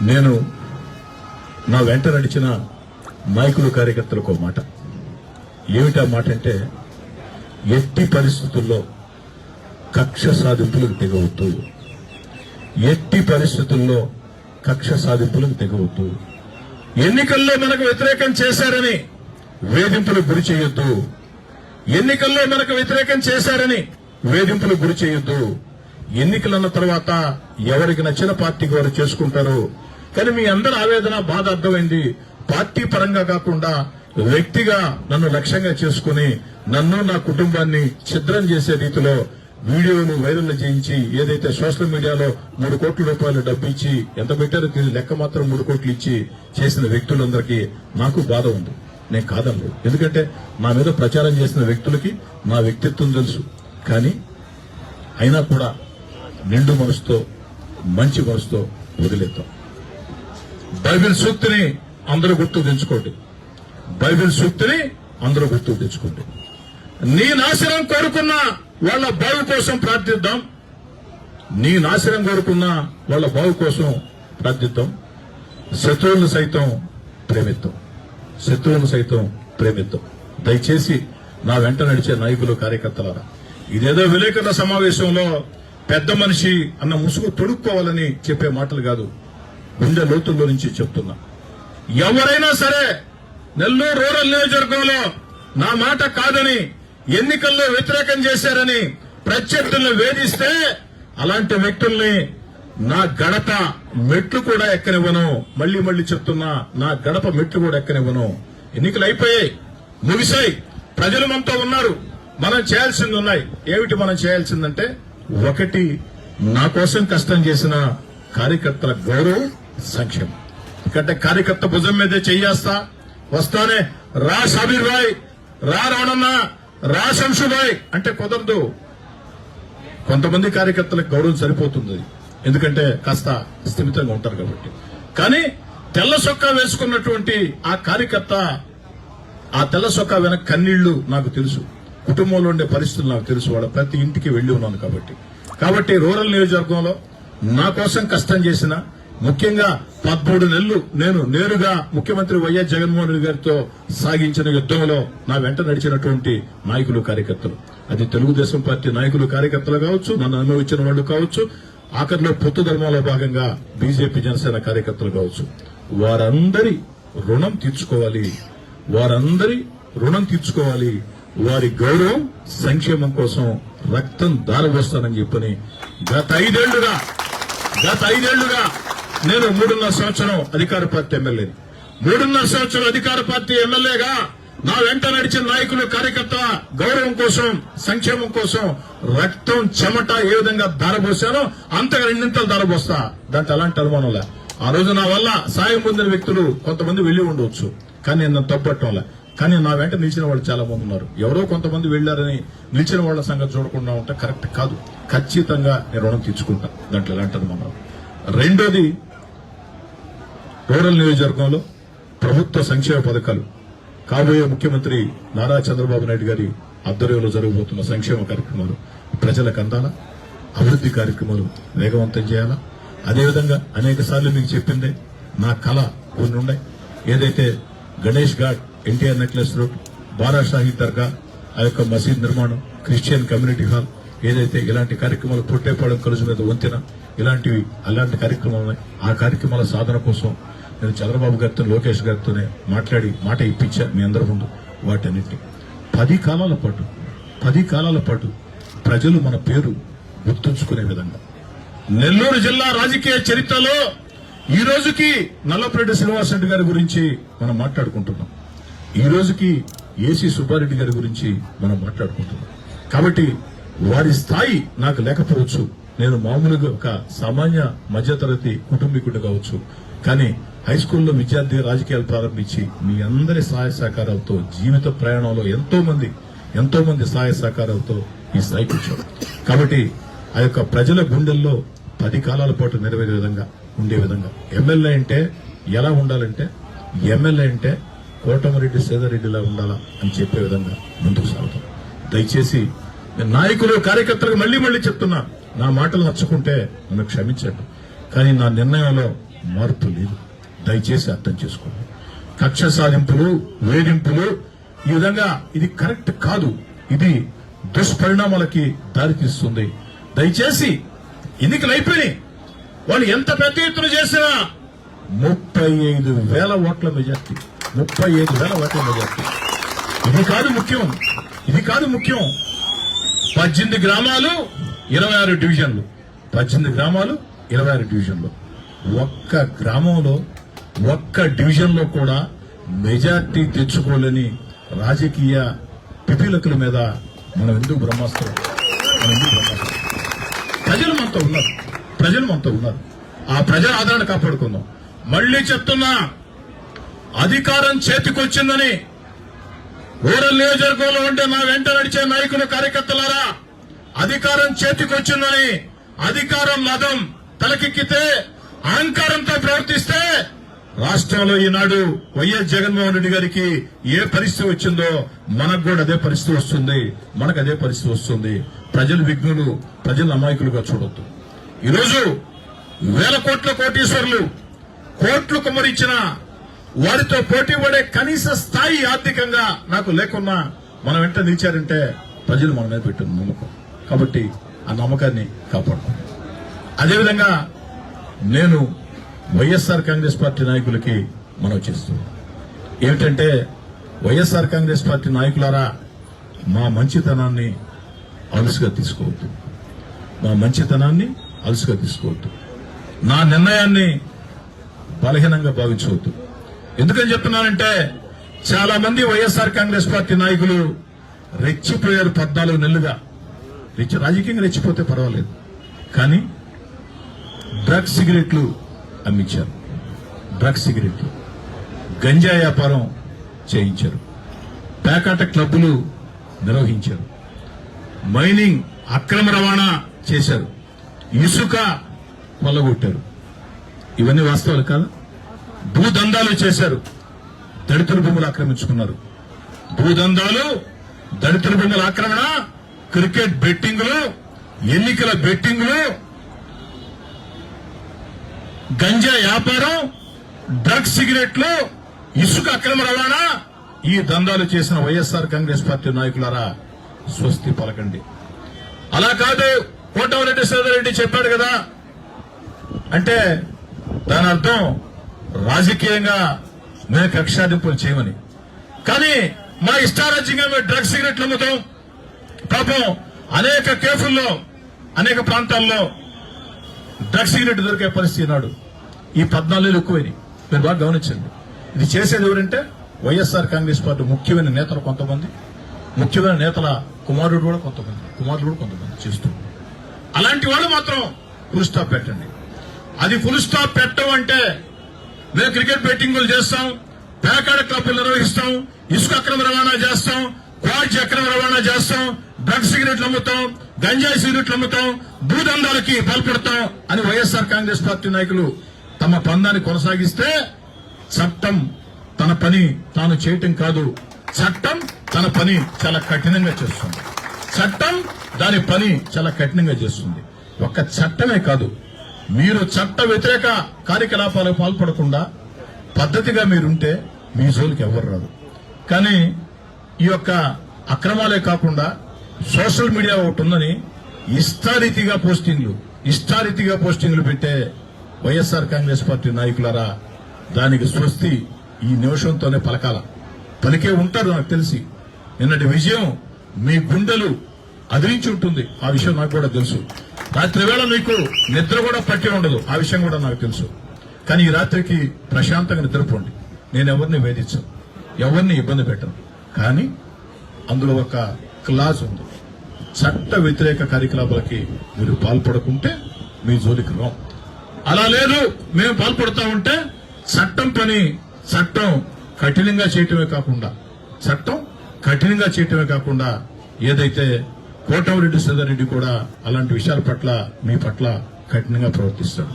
నేను నా వెంట నడిచిన నాయకులు కార్యకర్తలకు మాట. ఏమిటా మాట అంటే ఎట్టి పరిస్థితుల్లో కక్ష సాధింపులకు తెగవద్దు. ఎట్టి పరిస్థితుల్లో కక్ష సాధింపులకు తెగవద్దు. ఎన్నికల్లో మనకు వ్యతిరేకం చేశారని వేధింపులకు గురి చేయొద్దు. ఎన్నికల్లో మనకు వ్యతిరేకం చేశారని వేధింపులకు గురి చేయొద్దు. ఎన్నికలన్న తర్వాత ఎవరికి నచ్చిన పార్టీకి వారు చేసుకుంటారు కానీ మీ అందరి ఆవేదన బాధ అర్థమైంది. పార్టీ పరంగా కాకుండా వ్యక్తిగా నన్ను లక్ష్యంగా చేసుకుని నన్ను నా కుటుంబాన్ని ఛిద్రం చేసే రీతిలో వీడియోను వైరల్ చేయించి ఏదైతే సోషల్ మీడియాలో మూడు కోట్ల రూపాయలు డబ్బు ఇచ్చి ఎంత పెట్టారో తెలియదు లెక్క మాత్రం మూడు కోట్లు ఇచ్చి చేసిన వ్యక్తులందరికీ నాకు బాధ ఉంది. నేను కాదనలేదు ఎందుకంటే నా మీద ప్రచారం చేసిన వ్యక్తులకి నా వ్యక్తిత్వం తెలుసు. కానీ అయినా కూడా నిండు మనసుతో మంచి మనసుతో వదిలేద్దాం. బైబిల్ సూక్తిని అందరూ గుర్తు తెచ్చుకోండి. బైబిల్ సూక్తిని అందరూ గుర్తు తెచ్చుకోండి. నీ నాశనం కోరుకున్న వాళ్ళ బావు కోసం ప్రార్థిద్దాం. నీ నాశనం కోరుకున్న వాళ్ళ బావు కోసం ప్రార్థిద్దాం. శత్రువులను సైతం ప్రేమిద్దాం. శత్రువులను సైతం ప్రేమిద్దాం. దయచేసి నా వెంట నడిచే నాయకులు కార్యకర్తలారా ఇదేదో విలేకరుల సమావేశంలో పెద్ద మనిషి అన్న ముసుగు తొడుక్కోవాలని చెప్పే మాటలు కాదు. గుండె లోతుల్లో నుంచి చెప్తున్నా. ఎవరైనా సరే నెల్లూరు రూరల్ నియోజకవర్గంలో నా మాట కాదని ఎన్నికల్లో వ్యతిరేకం చేశారని ప్రత్యర్థులను వేధిస్తే అలాంటి వ్యక్తుల్ని నా గడప మెట్లు కూడా ఎక్కనివ్వను. మళ్ళీ మళ్ళీ చెప్తున్నా నా గడప మెట్లు కూడా ఎక్కనివ్వను. ఎన్నికలు అయిపోయాయి. ముగిసాయి ప్రజలు మనతో ఉన్నారు. మనం చేయాల్సింది ఉన్నాయి. ఏమిటి మనం చేయాల్సిందంటే ఒకటి నా కోసం కష్టం చేసిన కార్యకర్తల గౌరవం సంక్షేమం. ఎందుకంటే కార్యకర్త భుజం మీదే చెయ్యేస్తా వస్తానే రా సబీర్ భాయ్ రా రావణన్న రా శంషు భాయ్ అంటే కుదరదు. కొంతమంది కార్యకర్తలకు గౌరవం సరిపోతుంది. ఎందుకంటే కాస్త స్థిమితంగా ఉంటారు కాబట్టి. కానీ తెల్ల సొక్కా వేసుకున్నటువంటి ఆ కార్యకర్త ఆ తెల్ల సొక్కా వెనక కన్నీళ్ళు నాకు తెలుసు. కుటుంబంలో ఉండే పరిస్థితులు నాకు తెలుసు. వాళ్ళ ప్రతి ఇంటికి వెళ్ళి ఉన్నాను కాబట్టి. కాబట్టి రూరల్ నియోజకవర్గంలో నా కోసం కష్టం చేసిన ముఖ్యంగా పదమూడు నెలలు నేను నేరుగా ముఖ్యమంత్రి వైఎస్ జగన్మోహన్ రెడ్డి గారితో సాగించిన యుద్ధంలో నా వెంట నడిచినటువంటి నాయకులు కార్యకర్తలు. అది తెలుగుదేశం పార్టీ నాయకులు కార్యకర్తలు కావచ్చు నన్ను అనుభవించిన వాళ్ళు కావచ్చు ఆఖరిలో పొత్తు ధర్మంలో భాగంగా బీజేపీ జనసేన కార్యకర్తలు కావచ్చు. వారందరి రుణం తీర్చుకోవాలి. వారందరి రుణం తీర్చుకోవాలి. వారి గౌరవం సంక్షేమం కోసం రక్తం దారబోస్తానని చెప్పని గత ఐదేళ్ళుగా గత ఐదేళ్ళుగా నేను మూడున్నర సంవత్సరం అధికార పార్టీ ఎమ్మెల్యే. మూడున్నర సంవత్సరం అధికార పార్టీ ఎమ్మెల్యేగా నా వెంట నడిచిన నాయకులు కార్యకర్త గౌరవం కోసం సంక్షేమం కోసం రక్తం చెమట ఏ విధంగా ధారపోసానో అంతగా రెండింతలు ధారపోస్తా దాంట్లో ఎలాంటి అనుమానంలే ఆ రోజు నా వల్ల సాయం పొందిన వ్యక్తులు కొంతమంది వెళ్ళి ఉండవచ్చు కానీ నేను తప్పట్టంలే కానీ నా వెంట నిలిచిన వాళ్ళు చాలా మంది ఉన్నారు. ఎవరో కొంతమంది వెళ్ళారని నిలిచిన వాళ్ళ సంగతి చూడకుండా ఉంటే కరెక్ట్ కాదు. ఖచ్చితంగా నేను రుణం తీర్చుకుంటాను దాంట్లో ఎలాంటి అనుమానం రెండోది రూరల్ నియోజకవర్గంలో ప్రభుత్వ సంక్షేమ పథకాలు. కాబోయే ముఖ్యమంత్రి నారా చంద్రబాబు నాయుడు గారి ఆధ్వర్యంలో జరగబోతున్న సంక్షేమ కార్యక్రమాలు ప్రజలకు అందాలా? అభివృద్ధి కార్యక్రమాలు వేగవంతం చేయాలా? అదేవిధంగా అనేక సార్లు మీకు చెప్పిందే నా కళ కొన్ని ఉన్నాయి ఏదైతే Ganesh Ghat NTR necklace road Barashahi Dargah ఆ యొక్క మసీద్ నిర్మాణం క్రిస్టియన్ కమ్యూనిటీ హాల్ ఏదైతే ఇలాంటి కార్యక్రమాలు పుట్టేపాడు కలుసు మీద వంతెన ఇలాంటివి అలాంటి కార్యక్రమాలు ఆ కార్యక్రమాల సాధన కోసం నేను చంద్రబాబు గారితో లోకేష్ గారితోనే మాట్లాడి మాట ఇప్పించా మీ అందరి ముందు వాటన్నిటిని. పది కాలాల పాటు పది కాలాల పాటు ప్రజలు మన పేరు గుర్తుంచుకునే విధంగా. నెల్లూరు జిల్లా రాజకీయ చరిత్రలో ఈ రోజుకి నల్లపరెడ్డి శ్రీనివాసరెడ్డి గారి గురించి మనం మాట్లాడుకుంటున్నాం. ఈ రోజుకి ఏసీ సుబ్బారెడ్డి గారి గురించి మనం మాట్లాడుకుంటున్నాం. కాబట్టి వారి స్థాయి నాకు లేకపోవచ్చు. నేను మామూలుగా ఒక సామాన్య మధ్యతరగతి కుటుంబీకుడు కావచ్చు. కానీ హై స్కూల్లో విద్యార్థి రాజకీయాలు ప్రారంభించి మీ అందరి సహాయ సహకారాలతో జీవిత ప్రయాణంలో ఎంతో మంది ఎంతో మంది సహాయ సహకారాలతో ఈ స్థాయికి వచ్చారు. కాబట్టి ఆ యొక్క ప్రజల గుండెల్లో పది కాలాల పాటు నెరవేరే విధంగా ఉండే విధంగా. ఎమ్మెల్యే అంటే ఎలా ఉండాలంటే ఎమ్మెల్యే అంటే కోటమరెడ్డి సేదరెడ్డిలా ఉండాలా అని చెప్పే విధంగా ముందుకు సాగుతాం. దయచేసి నేను నాయకులు కార్యకర్తలకు మళ్ళీ మళ్ళీ చెప్తున్నా నా మాటలు నచ్చుకుంటే నన్ను క్షమించండి. కానీ నా నిర్ణయంలో మార్పు లేదు. దయచేసి అర్థం చేసుకోండి. కక్ష సాధింపులు వేధింపులు ఈ విధంగా ఇది కరెక్ట్ కాదు. ఇది దుష్పరిణామాలకి దారితీస్తుంది. దయచేసి ఎన్నికలు అయిపోయినాయి. వాళ్ళు ఎంత పెద్ద ఎత్తున చేసినా ముప్పై ఐదు వేల ఓట్ల మెజార్టీ. ముప్పై ఐదు వేల ఓట్ల మెజార్టీ. ఇది కాదు ముఖ్యం. ఇది కాదు ముఖ్యం. పద్దెనిమిది గ్రామాలు ఇరవై ఆరు డివిజన్లు. పద్దెనిమిది గ్రామాలు ఇరవై ఆరు డివిజన్లు. ఒక్క గ్రామంలో ఒక్క డివిజన్లో కూడా మెజార్టీ తెచ్చుకోలేని రాజకీయ పిపీలకుల మీద మనం ఎందుకు బ్రహ్మాస్త్రం? మనం ఎందుకు బ్రహ్మాస్త్రం? ప్రజలు మనతో ఉన్నారు. ప్రజలు మనతో ఉన్నారు. ఆ ప్రజల ఆదరణ కాపాడుకుందాం. మళ్ళీ చెప్తున్నా అధికారం చేతికొచ్చిందని రూరల్ నియోజకవర్గంలో ఉంటే మా వెంట నడిచే నాయకులు కార్యకర్తలారా అధికారం చేతికొచ్చిందని అధికారం మదం తలకెక్కితే అహంకారంతో ప్రవర్తిస్తే రాష్ట్రంలో ఈనాడు వైఎస్ జగన్మోహన్ రెడ్డి గారికి ఏ పరిస్థితి వచ్చిందో మనకు కూడా అదే పరిస్థితి వస్తుంది. మనకు అదే పరిస్థితి వస్తుంది. ప్రజలు విఘ్నులు ప్రజలు అమాయకులుగా చూడొద్దు. ఈరోజు వేల కోట్ల కోటీశ్వరులు కోట్లు కుమ్మరించిన వారితో పోటీ పడే కనీస స్థాయి ఆర్థికంగా నాకు లేకున్నా మనం వెంట నిలిచారంటే ప్రజలు మన మీద పెట్టిన నమ్మకం. కాబట్టి ఆ నమ్మకాన్ని కాపాడుకోండి. అదేవిధంగా నేను వైఎస్ఆర్ కాంగ్రెస్ పార్టీ నాయకులకి మనం చేస్తున్నాం ఏమిటంటే వైఎస్ఆర్ కాంగ్రెస్ పార్టీ నాయకులారా మా మంచితనాన్ని అలుసుగా తీసుకోవద్దు. మా మంచితనాన్ని అలుసుగా తీసుకోవద్దు. నా నిర్ణయాన్ని బలహీనంగా భావించవద్దు. ఎందుకని చెప్తున్నానంటే చాలా మంది వైఎస్ఆర్ కాంగ్రెస్ పార్టీ నాయకులు రెచ్చిపోయారు పద్నాలుగు నెలలుగా. రెచ్చి రాజకీయంగా రెచ్చిపోతే పర్వాలేదు. కానీ డ్రగ్స్ సిగరెట్లు అమ్మించారు. డ్రగ్స్ సిగరెట్లు. గంజా వ్యాపారం చేయించారు. పేకాట క్లబ్బులు నిర్వహించారు. మైనింగ్ అక్రమ రవాణా చేశారు. ఇసుక కొల్లగొట్టారు ఇవన్నీ వాస్తవాలు కాదు? భూదందాలు చేశారు. దళితుల భూములు ఆక్రమించుకున్నారు. భూదందాలు దళితుల భూముల ఆక్రమణ క్రికెట్ బెట్టింగ్లు ఎన్నికల బెట్టింగులు గంజా వ్యాపారం డ్రగ్స్ సిగరెట్లు ఇసుక అక్రమ రవాణా ఈ దందాలు చేసిన వైఎస్ఆర్ కాంగ్రెస్ పార్టీ నాయకులారా స్వస్తి పలకండి. అలా కాదు కోటమిరెడ్డి రెడ్డి చెప్పాడు కదా. అంటే దాని అర్థం రాజకీయంగా మేము కక్షాదింపులు చేయమని. కానీ మా ఇష్టారాజ్యంగా మేము డ్రగ్స్ సిగరెట్లు అమ్ముతాం. పాపం అనేక కేసుల్లో అనేక ప్రాంతాల్లో డ్రగ్స్ సిగరెట్ దొరికే పరిస్థితి నాడు ఈ పద్నాలుగు ఎక్కువైనవి మీరు బాగా గమనించండి. ఇది చేసేది ఎవరంటే వైఎస్ఆర్ కాంగ్రెస్ పార్టీ ముఖ్యమైన నేతలు కొంతమంది ముఖ్యమైన నేతల కుమారుడు కూడా కొంతమంది కుమారుడు కూడా కొంతమంది చేస్తున్నారు అలాంటి వాళ్ళు మాత్రం ఫుల్ స్టాప్ పెట్టండి. అది ఫుల్ స్టాప్ పెట్టం అంటే మేము క్రికెట్ బెట్టింగులు చేస్తాం పేకాడ క్లబ్లు నిర్వహిస్తాం ఇసుక అక్రమ రవాణా చేస్తాం క్వాడ్జ్ అక్రమ రవాణా చేస్తాం డ్రగ్స్ సిగరెట్లు అమ్ముతాం గంజాయి సిగరెట్లు అమ్ముతాం భూదందాలకి పాల్పడతాం అని వైఎస్ఆర్ కాంగ్రెస్ పార్టీ నాయకులు తమ పందాన్ని కొనసాగిస్తే చట్టం తన పని తాను చేయటం కాదు. చట్టం తన పని చాలా కఠినంగా చేస్తుంది. చట్టం దాని పని చాలా కఠినంగా చేస్తుంది. ఒక్క చట్టమే కాదు మీరు చట్ట వ్యతిరేక కార్యకలాపాలకు పాల్పడకుండా పద్ధతిగా మీరుంటే మీ జోలికి ఎవరు రాదు. కానీ ఈ యొక్క అక్రమాలే కాకుండా సోషల్ మీడియా ఒకటి ఉందని ఇష్టారీతిగా పోస్టింగ్లు ఇష్టారీతిగా పోస్టింగ్లు పెట్టే వైఎస్ఆర్ కాంగ్రెస్ పార్టీ నాయకులారా దానికి స్వస్తి ఈ నిమిషంతోనే పలకాల. పలికే ఉంటారు నాకు తెలిసి. నిన్నటి విజయం మీ గుండెలు అదిరించి ఉంటుంది. ఆ విషయం నాకు కూడా తెలుసు. రాత్రి వేళ మీకు నిద్ర కూడా పట్టి ఉండదు. ఆ విషయం కూడా నాకు తెలుసు. కానీ ఈ రాత్రికి ప్రశాంతంగా నిద్రపోండి. నేను ఎవరిని వేధించను. ఎవరిని ఇబ్బంది పెట్టను. కానీ అందులో ఒక క్లాజ్ ఉంది. చట్ట వ్యతిరేక కార్యకలాపాలకి మీరు పాల్పడకుంటే మీ జోలికి రాం. అలా లేదు. మేము పాల్పడతా ఉంటే చట్టం పని చట్టం కఠినంగా చేయటమే కాకుండా చట్టం కఠినంగా చేయటమే కాకుండా ఏదైతే కోటమిరెడ్డి రెడ్డి కూడా అలాంటి విషయాల పట్ల మీ పట్ల కఠినంగా ప్రవర్తిస్తాడు.